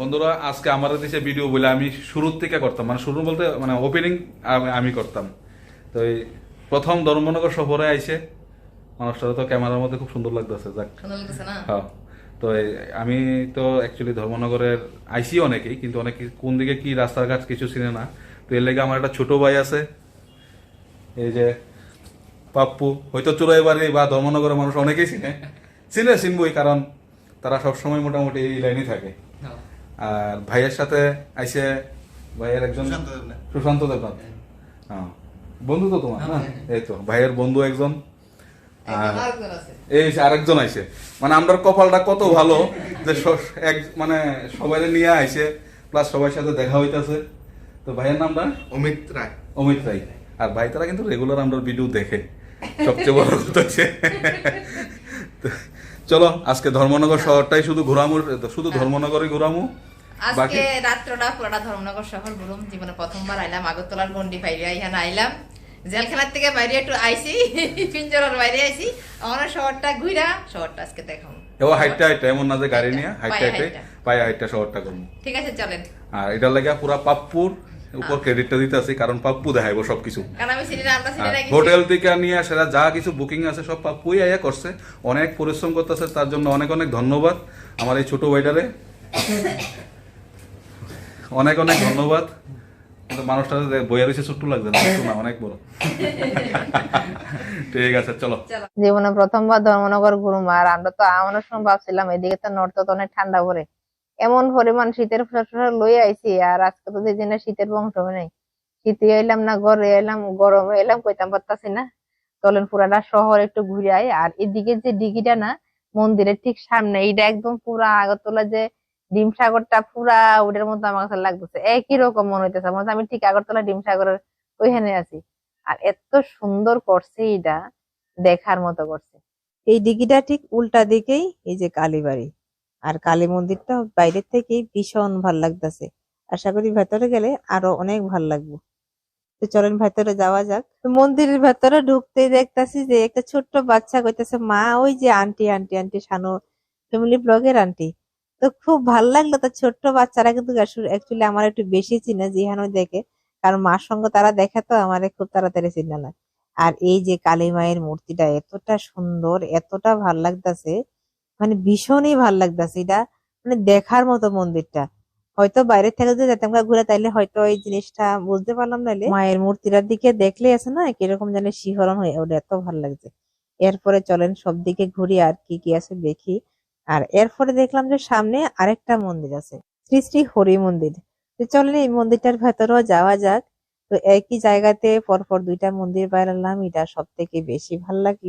বন্ধুরা আজকে আমার দেশে ভিডিও বলে আমি শুরুর থেকে করতাম। মানে শুরু বলতে মানে ওপেনিং আমি করতাম। তো এই প্রথম ধর্মনগর সফরে আইসে মানুষটা তো ক্যামেরার মধ্যে খুব সুন্দর লাগতেছে যাক। হ্যাঁ। তো আমি তো অ্যাকচুয়ালি ধর্মনগরের আইসি অনেকেই কিন্তু অনেকে কোন দিকে কি রাস্তাঘাট কিছু চিনে না। তো এর লেগে আমার একটা ছোট ভাই আছে এই যে পাপ্পু। হয়তো চুরাই বাড়ি বা ধর্মনগরের মানুষ অনেকেই চিনে। চিনে চিনবই কারণ তারা সবসময় মোটামুটি এই লাইনে থাকে। আর ভাইয়ের সাথে আইসে ভাইয়ের একজন সুশান্ত দেবনাথ। হ্যাঁ। বন্ধু তো তোমার না এই তো ভাইয়ের বন্ধু একজন। আর একজন আরেকজন আছে। এই আরেকজন আইছে মানে আমরা কপালটা কত ভালো যে এক মানে সবাই নিয়ে আইছে প্লাস সবার সাথে দেখা হইতাছে। তো ভাইয়ের নামটা? অমিত রায়। অমিত রাই আর ভাই তারা কিন্তু রেগুলার আমরা ভিডিও দেখে। সবচেয়ে বড় কথা হচ্ছে। চলো আজকে ধর্মনগর শহরটাই শুধু ঘোরামু শুধু ধর্মনগরই ঘোরামু। আজকে রাত্রটা পুরোটা ধর্মনগর শহর ঘুরুম জীবনে প্রথমবার আইলাম আগরতলার গন্ডি বাইরে এখানে আইলাম। জেলখানার থেকে বাইরে একটু আইছি পিঞ্জরার বাইরে আইছি। আমার শহরটা ঘুরা শহরটা আজকে দেখাবো। এবার হাইটটা হাইটটা এমন না যে গাড়ি নিয়ে হাইটটা হাইটে। পায়ে হাইটটা শহরটা করব। ঠিক আছে চলেন। আর এটার লাগে পুরা পাপ্পুর উপর ক্রেডিটটা দিতে আছি কারণ পাপ্পু দেখাইবো সবকিছু। হোটেল থেকে নিয়ে সেটা যা কিছু বুকিং আছে সব পাপ্পুই আয়া করছে। অনেক পরিশ্রম করতেছে তার জন্য অনেক অনেক ধন্যবাদ। আমার এই ছোট ভাইটারে। অনেক অনেক ধন্যবাদ। মানুষটা যে বইয়া রয়েছে ছোট্ট লাগছে না না অনেক বড়। ঠিক আছে চলো। জীবনে প্রথমবার ধর্মনগর ঘুরুম আর আমরা তো আমারও সময় ভাবছিলাম এদিকে তো নর্থ তো অনেক ঠান্ডা পড়ে। এমন পরিমাণ শীতের পোশাক লই আইছি আর আজকে তো দিন শীতের বংশ নেই। শীতে এলাম না ঘরে এলাম গরমে এলাম কইতাম পারতাছি না। চলেন পুরাটা শহর একটু ঘুরে আই আর এদিকে যে ডিগিটা না মন্দিরের ঠিক সামনে এইটা একদম পুরা আগরতলা যে ডিম সাগরটা পুরা ওটার মতো আমার কাছে লাগতেছে। একই রকম মনে হইতেছে। মনে আমি ঠিক আগরতলা ডিম সাগরের ওইখানে আছি। আর এত সুন্দর করছে এটা, দেখার মতো করছে। এই দিঘিটা ঠিক উল্টা দিকেই এই যে কালীবাড়ি। আর কালী মন্দিরটা বাইরের থেকেই ভীষণ ভালো লাগতেছে। আশা করি ভেতরে গেলে আরও অনেক ভালো লাগবে। তো চলেন ভেতরে যাওয়া যাক। মন্দিরের ভেতরে ঢুকতেই দেখতাছি যে একটা ছোট্ট বাচ্চা কইতেছে, মা, ওই যে aunty aunty aunty, Shanu family ব্লগের আন্টি। তো খুব ভালো লাগল। তো ছোট্ট বাচ্চারা কিন্তু অ্যাকচুয়ালি আমার একটু বেশি চিনে জিহানো দেখে। কারণ মার সঙ্গে তারা দেখে তো, আমার খুব তাড়াতাড়ি চিনে না। আর এই যে কালী মায়ের মূর্তিটা এতটা সুন্দর, এতটা ভালো লাগতাছে মানে ভীষণই ভালো লাগতাছে। এটা মানে দেখার মতো মন্দিরটা। হয়তো বাইরে থেকে যদি যেতাম ঘুরে, তাইলে হয়তো এই জিনিসটা বুঝতে পারলাম নাহলে মায়ের মূর্তিটার দিকে দেখলে আছে না, কীরকম জানি শিহরণ হয়ে ওটা এত ভালো লাগছে। এরপরে চলেন সব দিকে ঘুরি আর কি কি আছে দেখি। আর এরপরে দেখলাম যে সামনে আরেকটা মন্দির আছে, শ্রী শ্রী হরি মন্দির। তো চলেন এই মন্দিরটার ভেতরেও যাওয়া যাক। তো একই জায়গাতে পরপর দুইটা মন্দির বাইরালাম এটা সব থেকে বেশি ভালো লাগল।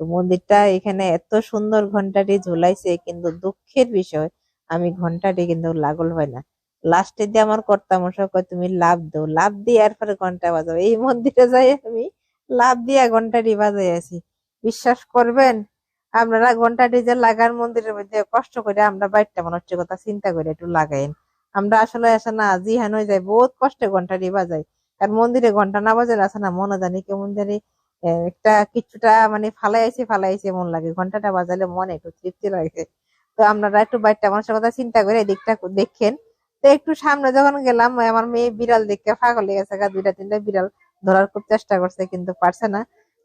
তো মন্দিরটা এখানে এত সুন্দর ঘন্টাটি ঝুলাইছে, কিন্তু দুঃখের বিষয়, আমি ঘন্টাটি কিন্তু লাগল হয় না। লাস্টে দিয়ে আমার কর্তা মশাই কয়, তুমি লাভ দাও লাভ দিয়ে এরপরে ঘণ্টা বাজাও। এই মন্দিরে যাই আমি লাভ দিয়া ঘন্টাটি বাজাই আছি বিশ্বাস করবেন আপনারা ঘণ্টা যে লাগার মন্দিরের মধ্যে কষ্ট করে আমরা বাইরটা মনে হচ্ছে কথা চিন্তা করে একটু লাগাইন। আমরা আসলে আসে না জি হ্যাঁ যাই বহুত কষ্টে ঘন্টাটি বাজাই। আর মন্দিরে ঘণ্টা না বাজালে আছে না মনে জানি কেমন জানি একটা কিছুটা মানে ফালাইছে ফালাইছে মন লাগে। ঘন্টাটা বাজালে মনে একটু তৃপ্তি লাগে। তো আপনারা একটু বাইরটা মানুষের কথা চিন্তা করে এদিকটা দেখেন। তো একটু সামনে যখন গেলাম আমার মেয়ে বিড়াল দেখতে পাগল হয়ে গেছে গা, দুইটা তিনটা বিড়াল ধরার খুব চেষ্টা করছে কিন্তু পারছে না।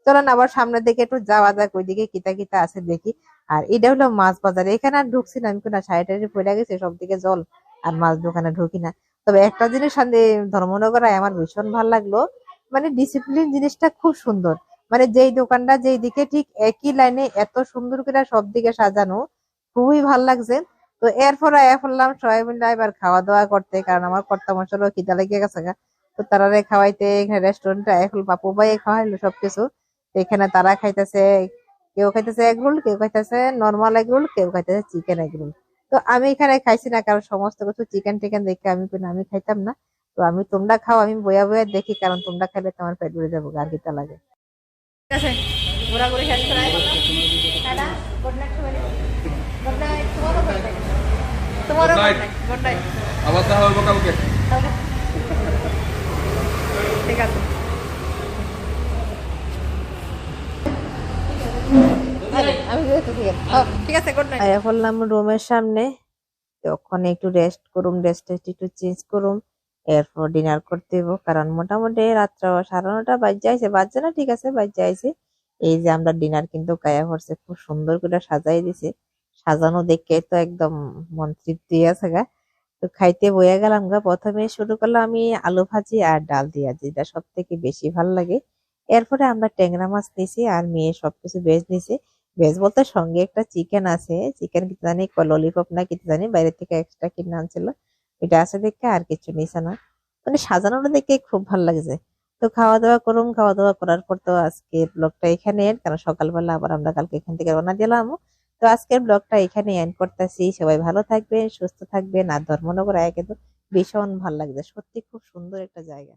চলেন আবার সামনের দিকে একটু যাওয়া যাক, ওইদিকে কিতা কিতা আছে দেখি। আর এটা হলো মাছ বাজার। এখানে আর ঢুকছি না, আমি কোনো সাইডে পড়ে গেছে, সব দিকে জল আর মাছ দোকানে ঢুকি না। তবে একটা জিনিস শান্তি, ধর্মনগরায় আমার ভীষণ ভালো লাগল। মানে ডিসিপ্লিন জিনিসটা খুব সুন্দর। মানে যেই দোকানটা যেই দিকে ঠিক একই লাইনে এত সুন্দর করে সব দিকে সাজানো, খুবই ভালো লাগছে। তো এরপর আয়া ফেললাম সবাই মিলে এবার খাওয়া দাওয়া করতে, কারণ আমার কর্তা মশারও খিদা লেগে গেছে। তো তারারে খাওয়াইতে, এখানে রেস্টুরেন্টে ফেল পাপু ভাই খাওয়াইলো সবকিছু। এখানে তারা খাইতেছে কেউ খাইতেছে এগ রোল কেউ খাইতেছে নর্মাল এগ রোল কেউ খাইতেছে চিকেন এগ রোল তো আমি এখানে খাইছি না কারণ সমস্ত কিছু চিকেন টিকেন দেখে আমি আমি খাইতাম না। তো আমি তোমরা খাও আমি বয়া বয়া দেখি কারণ তোমরা খাইলে তোমার পেট ভরে যাব আর কিতা লাগে। ঠিক আছে ঘোরাঘুরি শেষ করে গুড নাইট গুড নাইট তোমারও গুড নাইট তোমারও Good good night. Night good night আবার দেখা হবে কালকে। ঠিক আছে আরে, আমি যেহেতু ঠিক আছে ও, ঠিক আছে গুড নাইট আয়া পড়লাম রুমের সামনে। তখন একটু রেস্ট করুম রেস্ট একটু চেঞ্জ করুম। এরপর ডিনার করতে কারণ মোটামুটি রাত্র সাড়ে নটা বাজে আইছে। বাজছে না, ঠিক আছে, বাজে আইছে। এই যে আমরা ডিনার কিন্তু কায়া করছে খুব সুন্দর করে সাজাই দিছে। সাজানো দেখে তো একদম মন তৃপ্তি আছে গা। তো খাইতে বইয়া গেলাম গা। প্রথমে শুরু করলাম আমি আলু ভাজি আর ডাল দিয়া, যেটা সব থেকে বেশি ভালো লাগে। এরপরে আমরা ট্যাংরা মাছ নিছি আর মেয়ে সবকিছু ভেজ নিছে। ভেজ বলতে সঙ্গে একটা চিকেন আছে। চিকেন কি জানি ললিপপ না কি জানি, বাইরে থেকে এক্সট্রা কিনে আনছিল। এটা আছে দেখে আর কিছু নিছে না। মানে সাজানোটা দেখে খুব ভালো লাগছে। তো খাওয়া দাওয়া করুম, খাওয়া দাওয়া করার পর তো আজকে ব্লগটা এখানে কারণ সকালবেলা আবার আমরা কালকে এখান থেকে রওনা দিলাম। তো আজকের ব্লগটা এখানে এন্ড করতেছি। সবাই ভালো থাকবেন, সুস্থ থাকবেন, আর ধর্মনগর আয়া কিন্তু ভীষণ ভালো লাগছে। সত্যি খুব সুন্দর একটা জায়গা।